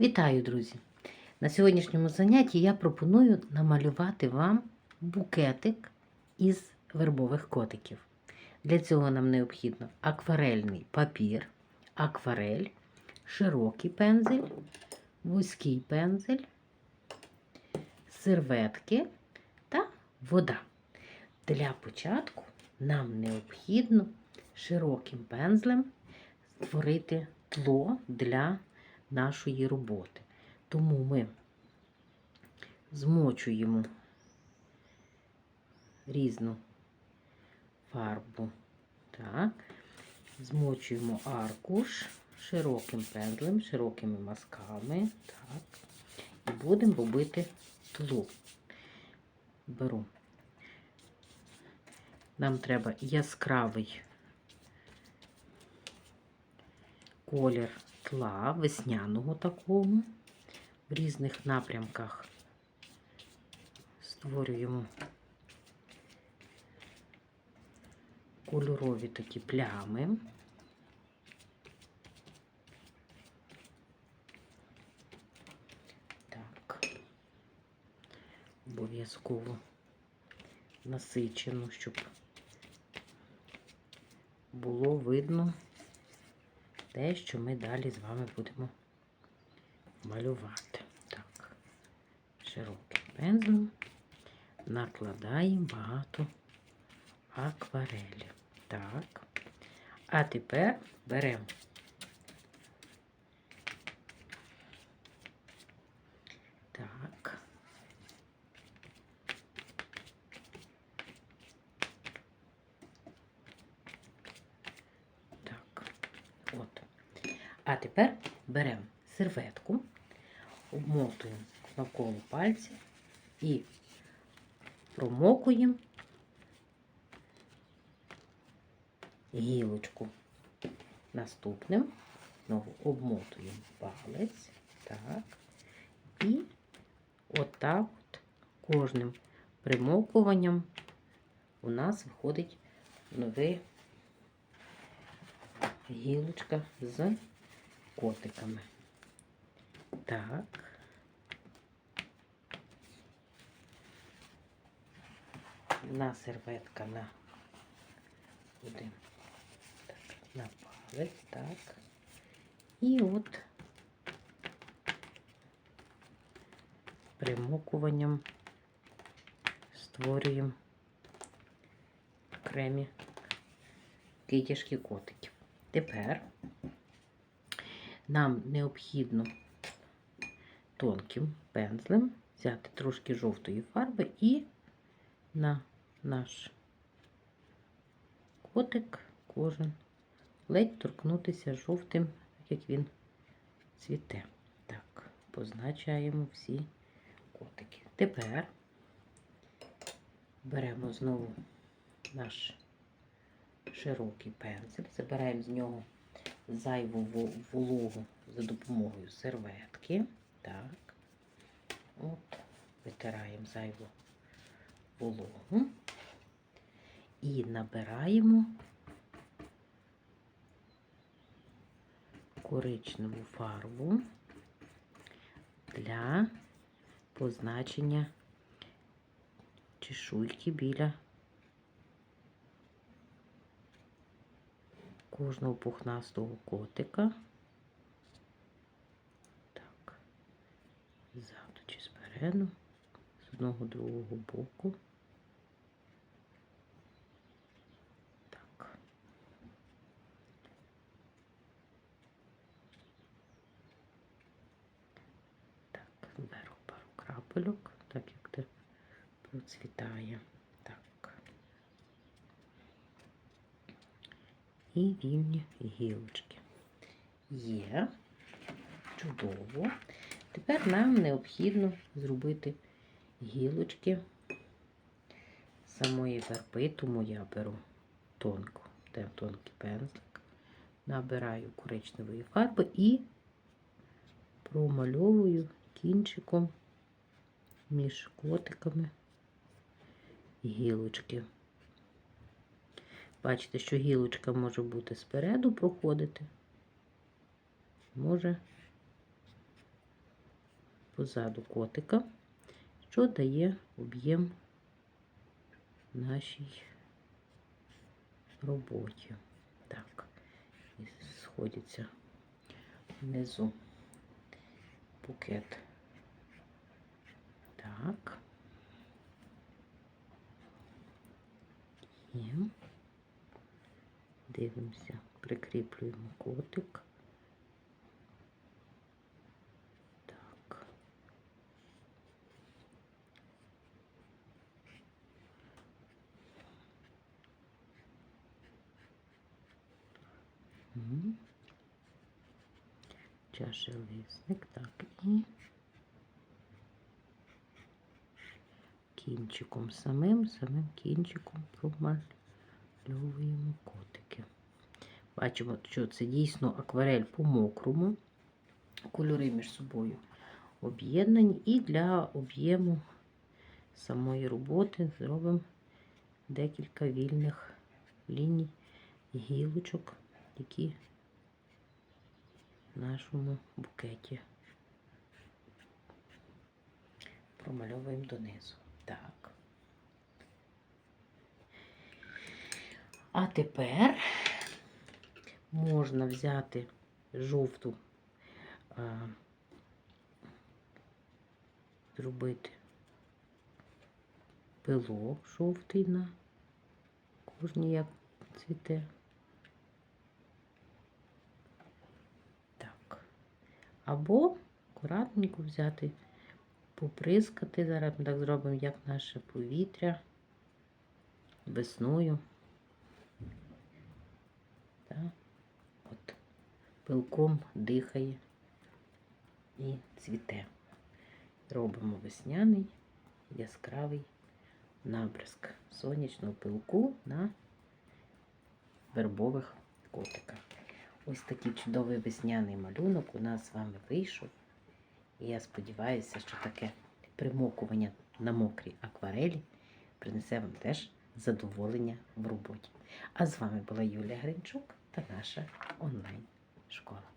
Вітаю, друзі! На сьогоднішньому занятті я пропоную намалювати вам букетик із вербових котиків. Для цього нам необхідно акварельний папір, акварель, широкий пензель, вузький пензель, серветки та вода. Для початку нам необхідно широким пензлем створити тло для нашої роботи. Тому ми змочуємо різну фарбу. Так. Змочуємо аркуш широким пензлем, широкими мазками. Так. І будемо робити тло. Беру. Нам треба яскравий колір тла весняного такого. В різних напрямках створюємо кольорові такі плями. Так, обов'язково насичено, щоб було видно те, що ми далі з вами будемо малювати. Так, широким пензлем накладаємо багато акварелі. Так. А тепер беремо так. Так, от. А тепер беремо серветку, обмотуємо навколо пальців і промокуємо гілочку. Наступним знову обмотуємо палець. Так. І отак от кожним примокуванням у нас виходить новий гілочка з котиками. Так. На серветка на один. Так, на палець, так. І от примокуванням створюємо окремі китяшки котиків. Тепер нам необхідно тонким пензлем взяти трошки жовтої фарби і на наш котик кожен ледь торкнутися жовтим, як він цвіте. Так, позначаємо всі котики. Тепер беремо знову наш широкий пензель, забираємо з нього зайву вологу за допомогою серветки. Так, от, витираємо зайву вологу. І набираємо коричневу фарбу для позначення чешуйки біля кожного пухнастого котика. Так, ззаду чи спереду, з одного другого боку. Так. Так, беру пару крапельок, так як те процвітає. Так. І вільні гілочки. Є. Чудово. Тепер нам необхідно зробити гілочки самої верби, тому я беру тонку, де тонкий пензлик, набираю коричневої фарби і промальовую кінчиком між котиками гілочки. Бачите, що гілочка може бути спереду проходити, може позаду котика, що дає об'єм нашій роботі. Так, і сходиться внизу букет. Так. І дивимося, прикріплюємо котик. Так. Чашелисник, так, і кінчиком самим, самим кінчиком промальовуємо котики. Бачимо, що це дійсно акварель по мокрому. Кольори між собою об'єднані. І для об'єму самої роботи зробимо декілька вільних ліній гілочок, які в нашому букеті промальовуємо донизу. Так. А тепер можна взяти жовту, а, зробити пилок жовтий на кожній як цвіте. Так. Або акуратненько взяти, поприскати. Зараз ми так зробимо, як наше повітря весною. От пилком дихає і цвіте. Робимо весняний яскравий набризк сонячного пилку на вербових котиках. Ось такий чудовий весняний малюнок у нас з вами вийшов. І я сподіваюся, що таке примокування на мокрій акварелі принесе вам теж задоволення в роботі. А з вами була Юлія Гринчук та наша онлайн-школа.